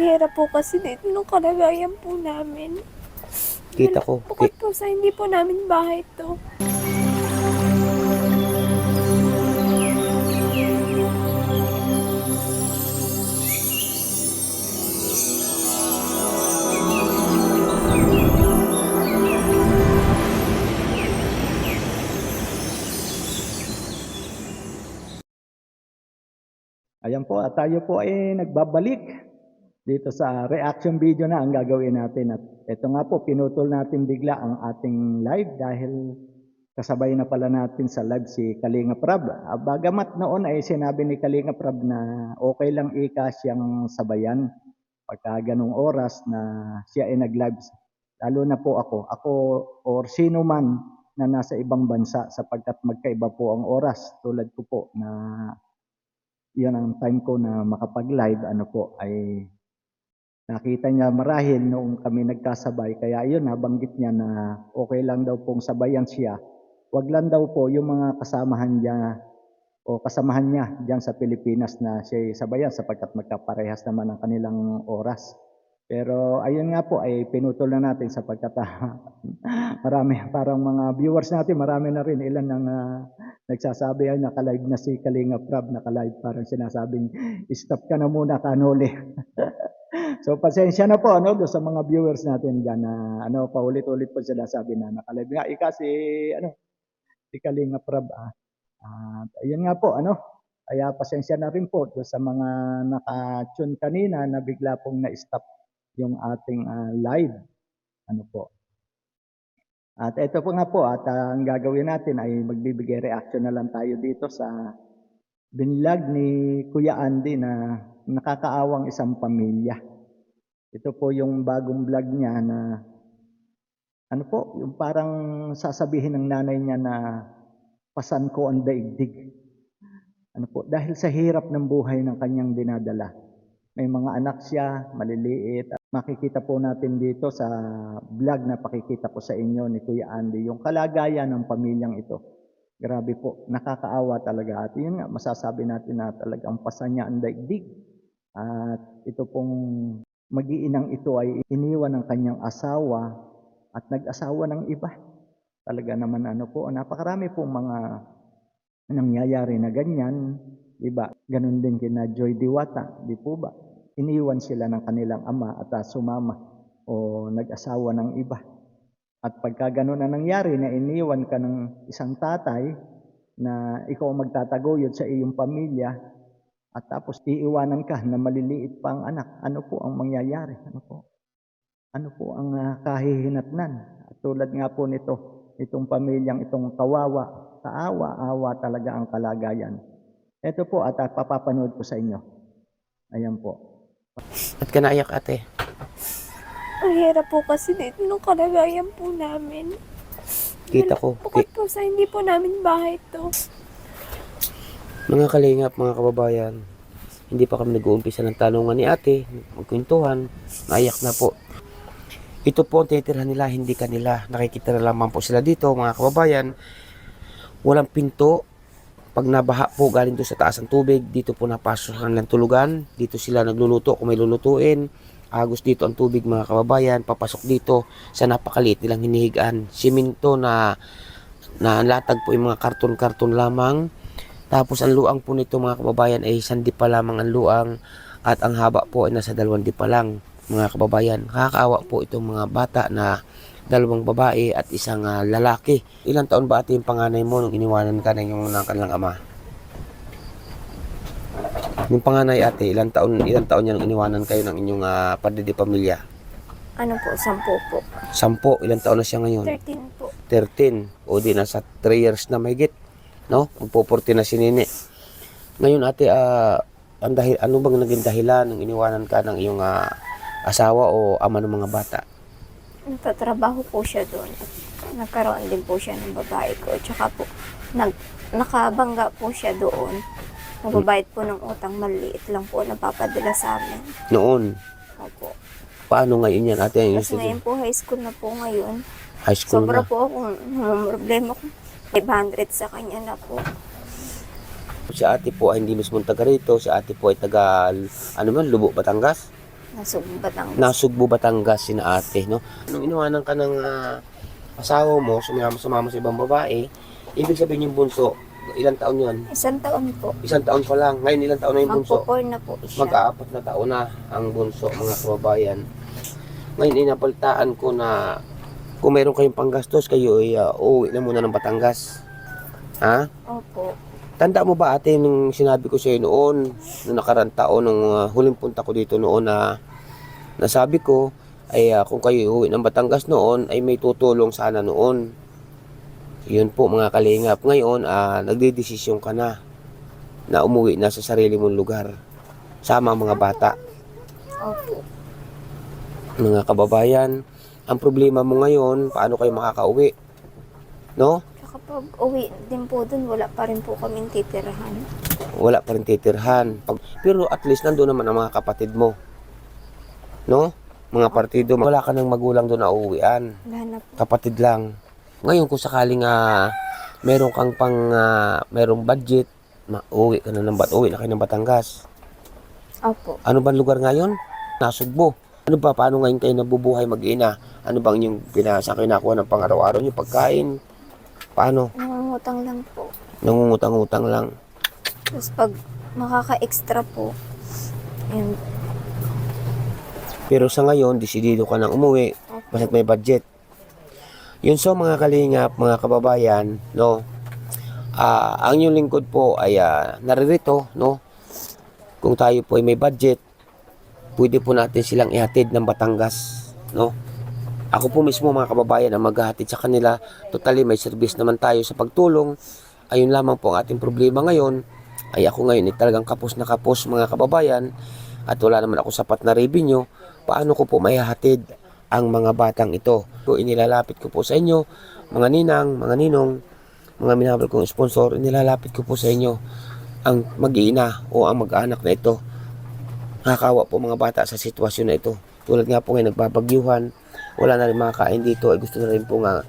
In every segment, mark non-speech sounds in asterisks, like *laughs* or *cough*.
Ang hirap po kasi dito nung kalagayan po namin. Kita ko. Bukod po sa hindi po namin bahay to. Ayan po, at tayo po ay nagbabalik dito sa reaction video na ang gagawin natin. At ito nga po, pinutol natin bigla ang ating live dahil kasabay na pala natin sa live si Kalinga Prab. Ah, Bagamat noon ay sinabi ni Kalinga Prab na okay lang ikas yung sabayan pagka ganong oras na siya ay nag-live. Lalo na po ako, ako or sino man na nasa ibang bansa sapagkat magkaiba po ang oras tulad ko po na yan ang time ko na makapag-live, ano po, ay nakita niya marahil noong kami nagkasabay. Kaya yun, nabanggit niya na okay lang daw pong sabayan siya. Wag lang daw po yung mga kasamahan niya o kasamahan niya diyan sa Pilipinas na siya sabayan sapagkat magkaparehas naman ang kanilang oras. Pero ayun nga po ay pinutol na natin sapagkat ah, *laughs* marami parang mga viewers natin marami na rin. Ilan nang ah, nagsasabi ay nakalive na si Kalinga Prab, nakalive. Parang sinasabing stop ka na muna kanoli. *laughs* so pasensya na po ano sa mga viewers natin diyan na ano paulit-ulit po sinasabi na nakalive nga. Ika si ano si Kalinga Prab ah. At ayun nga po ano kaya pasensya na rin po sa mga naka-tune kanina na bigla pong na-stop yung ating ah, live. Ano po? At ito po nga po, at ah, ang gagawin natin ay magbibigay reaction na lang tayo dito sa binlag ni Kuya Andy na nakakaawang isang pamilya. Ito po yung bagong vlog niya na ano po, yung parang sasabihin ng nanay niya na pasan ko ang daigdig. Ano po, dahil sa hirap ng buhay ng kanyang dinadala. May mga anak siya, maliliit. Makikita po natin dito sa vlog na pakikita ko sa inyo ni Kuya Andy, yung kalagayan ng pamilyang ito. Grabe po, nakakaawa talaga. At yun nga, masasabi natin na talagang pasan niya ang daigdig. At ito pong mag-iinang ito ay iniwan ng kanyang asawa at nag-asawa ng iba. Talaga naman ano po, napakarami po mga nangyayari na ganyan. Diba? Ganon din kina Joy Diwata, di po ba? Iniwan sila ng kanilang ama at ah, sumama o nag-asawa ng iba. At pagka ganun na nangyari na iniwan ka ng isang tatay na ikaw magtataguyod sa iyong pamilya at tapos iiwanan ka na maliliit pa ang anak, ano po ang mangyayari? Ano po? Ano po ang ah, kahihinatnan? At tulad nga po nito, itong pamilyang itong kawawa, kaawa-awa talaga ang kalagayan. Ito po at ah, papapanood ko sa inyo. Ayan po. At ka naiyak ate. Ang hirap po kasi dito nung kalagayan po namin. Kita ko. Bukod po sa hindi po namin bahay to. mga kalingap, mga kababayan. Hindi pa kami nag-uumpisa ng tanungan ni ate. Magkwentuhan. Naiyak na po. Ito po ang tinitirhan nila, hindi kanila. Nakikita na lamang po sila dito, mga kababayan. Walang pinto. Pag nabaha po galing doon sa taas ng tubig, dito po napasok ng tulugan. Dito sila nagluluto kung may lulutuin. Agos dito ang tubig mga kababayan. Papasok dito sa napakaliit nilang hinihigaan. Siminto na na latag po yung mga karton-karton lamang. Tapos ang luang po nito mga kababayan ay sandi pa lamang ang luang at ang haba po ay nasa dalawang di pa lang mga kababayan. Nakakaawa po itong mga bata na dalawang babae at isang ah, lalaki. Ilang taon ba ate yung panganay mo nung iniwanan ka ng yung ng kanilang ama? Yung panganay ate, ilang taon ilang taon niya nung iniwanan kayo ng inyong uh, padidi pamilya? Ano po, sampu po. Sampo, ilang taon na siya ngayon? 13 po. 13 o di nasa 3 years na may git no magpo-40 na si Nini ngayon ate ah, ang dahil ano bang naging dahilan nung iniwanan ka ng iyong ah, asawa o ama ng mga bata Nagtatrabaho po siya doon. At nagkaroon din po siya ng babae ko. Tsaka po, nag, nakabangga po siya doon. Nagbabayad po ng utang maliit lang po napapadala sa amin. noon Opo. paano ngayon yan ate yung Tapos ngayon po, high school na po ngayon. high school Sobra na po akong problema ko. 500 sa kanya na po. si ate po ay hindi mismo taga rito si ate po ay taga ano man Lubo Batangas Nasugbat ang Nasugbo, Batangas, sina ate, no? Nung inuwanan ka ng ah, asawa mo, sumama, sumama sa ibang babae, ibig sabihin yung bunso, ilang taon yun? Isang taon po. Isang taon pa lang. Ngayon, ilang taon na yung bunso? Magpo-four na po siya. Mag-aapat na taon na ang bunso, mga kababayan. Ngayon, inapalitaan ko na kung meron kayong panggastos, kayo ay uh, uuwi na muna ng Batangas. Ha? Opo. Tanda mo ba ate nung sinabi ko sa iyo noon, nung nakarang taon, nung uh, huling punta ko dito noon na nasabi ko, ay uh, kung kayo uuwi ng Batangas noon, ay may tutulong sana noon. Yun po mga kalingap. Ngayon, uh, nagdedesisyon ka na na umuwi na sa sarili mong lugar. Sama ang mga bata, Opo. mga kababayan. Ang problema mo ngayon, paano kayo makakauwi? No? Tsaka pag uwi din po dun, wala pa rin po kaming titirahan. wala pa rin titirhan. Pag, pero at least nandoon naman ang mga kapatid mo. No? Mga partido, wala ka ng magulang doon na uuwian. Wala na po. Kapatid lang. Ngayon kung sakaling nga meron kang pang ah, merong budget, ma- uwi ka na ng bat, uwi na kayo ng Batangas. Opo. Ano bang lugar ngayon? Nasugbo. Ano ba, paano ngayon kayo nabubuhay mag-ina? Ano bang yung pinasa kayo nakuha ng pang-araw-araw nyo? Pagkain? Paano? Nangungutang lang po. Nangungutang-utang lang. Tapos pag makaka-extra po, yun, Pero sa ngayon, desidido ka nang umuwi. Basta't may budget. Yun so mga kalingap, mga kababayan, no? Ah, ang inyong lingkod po ay ah, naririto, no? Kung tayo po ay may budget, pwede po natin silang ihatid ng Batangas, no? Ako po mismo mga kababayan ang maghahatid sa kanila. Totally may service naman tayo sa pagtulong. Ayun lamang po ang ating problema ngayon. Ay ako ngayon ay talagang kapos na kapos mga kababayan at wala naman ako sapat na revenue. Paano ko po maihahatid ang mga batang ito? So inilalapit ko po sa inyo, mga ninang, mga ninong, mga minamahal kong sponsor, inilalapit ko po sa inyo ang mag-iina o ang mag-anak na ito. Nakakawa po mga bata sa sitwasyon na ito. Tulad nga po ngayon nagbabagyuhan, wala na rin makakain dito. Ay gusto na rin po nga,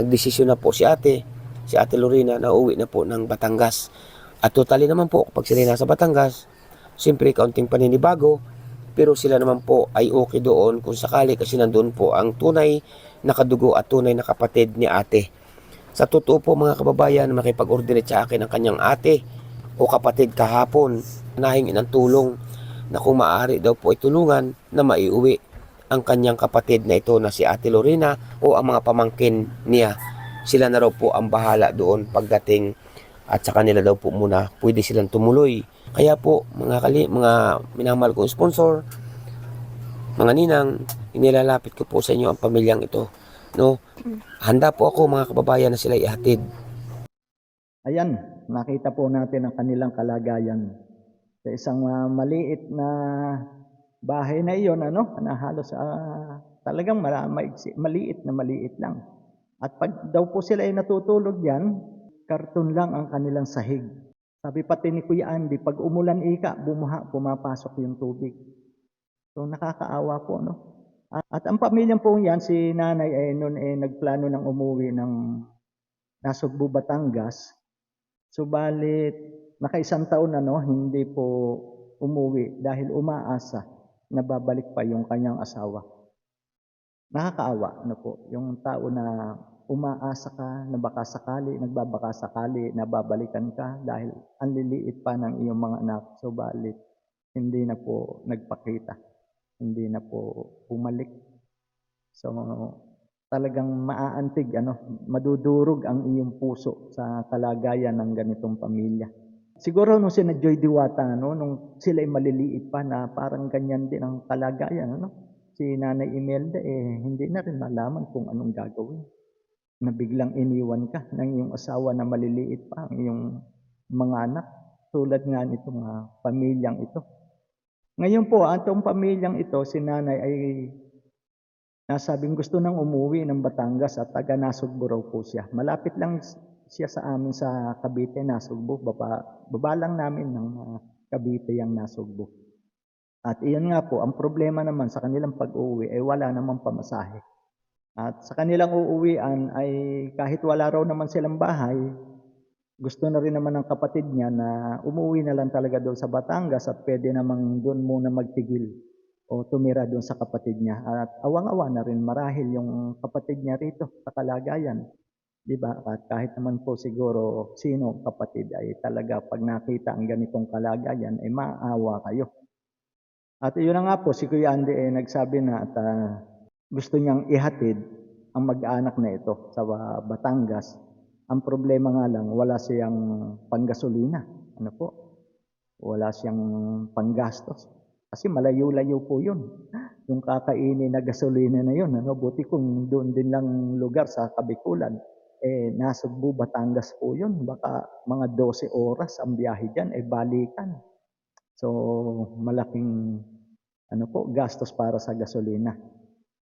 nagdesisyon na po si ate, si ate Lorena na uwi na po ng Batangas. At totally naman po, kapag sila nasa Batangas, siyempre kaunting paninibago, pero sila naman po ay okay doon kung sakali kasi nandun po ang tunay na kadugo at tunay na kapatid ni ate. Sa totoo po mga kababayan, makipag-ordinate sa akin ang kanyang ate o kapatid kahapon, nahingin ng tulong na kung maaari daw po ay tulungan na maiuwi ang kanyang kapatid na ito na si Ate Lorena o ang mga pamangkin niya. Sila na raw po ang bahala doon pagdating at sa kanila daw po muna pwede silang tumuloy. Kaya po mga kali, mga minamahal kong sponsor, mga ninang, inilalapit ko po sa inyo ang pamilyang ito. No? Handa po ako mga kababayan na sila ihatid. Ayan, nakita po natin ang kanilang kalagayan. Sa isang ah, maliit na bahay na iyon, ano, na halos ah, talagang mara- maliit na maliit lang. At pag daw po sila ay natutulog diyan, karton lang ang kanilang sahig. Sabi pati ni Kuya Andy, pag umulan ika, bumuha, pumapasok yung tubig. So nakakaawa po, no? At, at ang pamilyang po yan, si nanay ay noon ay nagplano ng umuwi ng Nasugbu, Batangas. Subalit, nakaisang taon na no, hindi po umuwi dahil umaasa na babalik pa yung kanyang asawa. Nakakaawa na po, yung tao na umaasa ka na baka sakali, nagbabaka sakali na babalikan ka dahil ang liliit pa ng iyong mga anak. Subalit, hindi na po nagpakita, hindi na po bumalik. So, talagang maaantig, ano, madudurog ang iyong puso sa kalagayan ng ganitong pamilya. Siguro nung sina Joy Diwata, no, nung sila ay maliliit pa na parang ganyan din ang kalagayan, ano, si Nanay Imelda, eh, hindi na rin malaman kung anong gagawin. Na biglang iniwan ka ng iyong asawa na maliliit pa, ang iyong mga anak, tulad nga nitong ah, pamilyang ito. Ngayon po, atong pamilyang ito, si Nanay ay Nasabing gusto nang umuwi ng Batangas at taga Nasugbo raw po siya. Malapit lang siya sa amin sa Cavite, Nasugbo. Baba, baba lang namin ng uh, Cavite yung Nasugbo. At iyon nga po, ang problema naman sa kanilang pag-uwi ay wala namang pamasahe. At sa kanilang uuwian ay kahit wala raw naman silang bahay, gusto na rin naman ng kapatid niya na umuwi na lang talaga doon sa Batangas at pwede namang doon muna magtigil o tumira doon sa kapatid niya. At awang-awa na rin marahil yung kapatid niya rito sa kalagayan. Di ba? At kahit naman po siguro sino kapatid ay talaga pag nakita ang ganitong kalagayan ay maawa kayo. At yun na nga po, si Kuya Andy ay nagsabi na at ah, gusto niyang ihatid ang mag-anak na ito sa ah, Batangas. Ang problema nga lang, wala siyang panggasolina. Ano po? Wala siyang panggastos. Kasi malayo-layo po yun. Yung kakainin na gasolina na yun. Ano? Buti kung doon din lang lugar sa Kabikulan. Eh, nasa Cebu, Batangas po yun. Baka mga 12 oras ang biyahe dyan. Eh, balikan. So, malaking ano po, gastos para sa gasolina.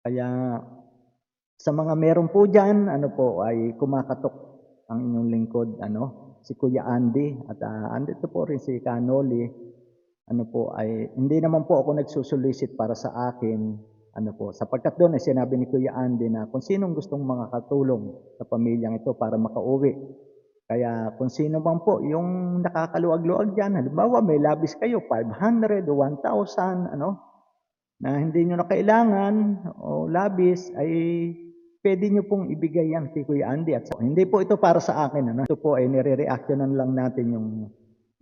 Kaya sa mga meron po dyan, ano po, ay kumakatok ang inyong lingkod, ano, si Kuya Andy, at uh, andito po rin si Kanoli, ano po, ay, hindi naman po ako nagsusolicit para sa akin, ano po, sapagkat doon ay sinabi ni Kuya Andy na kung sinong gustong makakatulong sa pamilyang ito para makauwi. Kaya kung sino man po yung nakakaluwag-luwag dyan, halimbawa may labis kayo, 500 o 1,000, ano, na hindi nyo na kailangan o labis, ay pwede nyo pong ibigay yan kay Kuya Andy. At hindi po ito para sa akin. Ano? Ito po ay nire-reactionan lang natin yung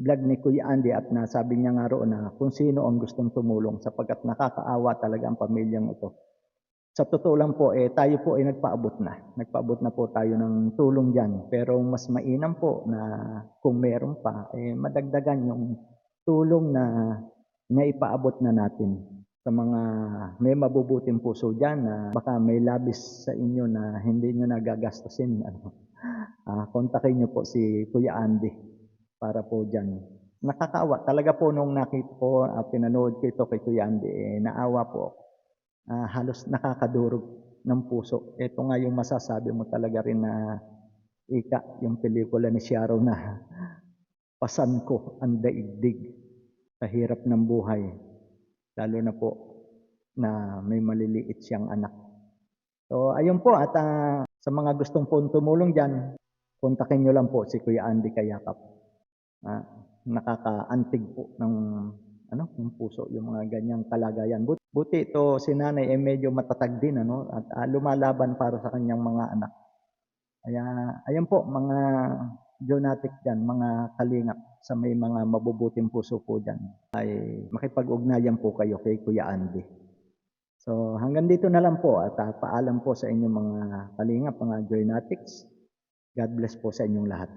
vlog ni Kuya Andy at nasabi niya nga roon na kung sino ang gustong tumulong sapagkat nakakaawa talaga ang pamilyang ito. Sa totoo lang po, eh, tayo po ay nagpaabot na. Nagpaabot na po tayo ng tulong dyan. Pero mas mainam po na kung meron pa, eh, madagdagan yung tulong na naipaabot na natin sa mga may mabubuting puso dyan na baka may labis sa inyo na hindi nyo nagagastusin. Ano, ah, kontakin nyo po si Kuya Andy para po dyan. Nakakaawa. Talaga po nung nakita ko, uh, pinanood ko ito kay Kuya Andy, eh, naawa po ako. Ah, halos nakakadurog ng puso. Ito nga yung masasabi mo talaga rin na ika, yung pelikula ni Sharon na pasan ko ang daigdig sa hirap ng buhay. Lalo na po na may maliliit siyang anak. So, ayun po. At ah, sa mga gustong po tumulong dyan, kontakin nyo lang po si Kuya Andy Kayakap. Ah, nakakaantig po ng ano, ng puso yung mga ganyang kalagayan. But, buti ito si nanay ay medyo matatag din ano at ah, lumalaban para sa kanyang mga anak. Kaya ayun po mga Jonatic dyan, mga kalingap sa may mga mabubuting puso po dyan ay makipag-ugnayan po kayo kay Kuya Andy. So hanggang dito na lang po at ah, paalam po sa inyong mga kalingap, mga Joynatics. God bless po sa inyong lahat.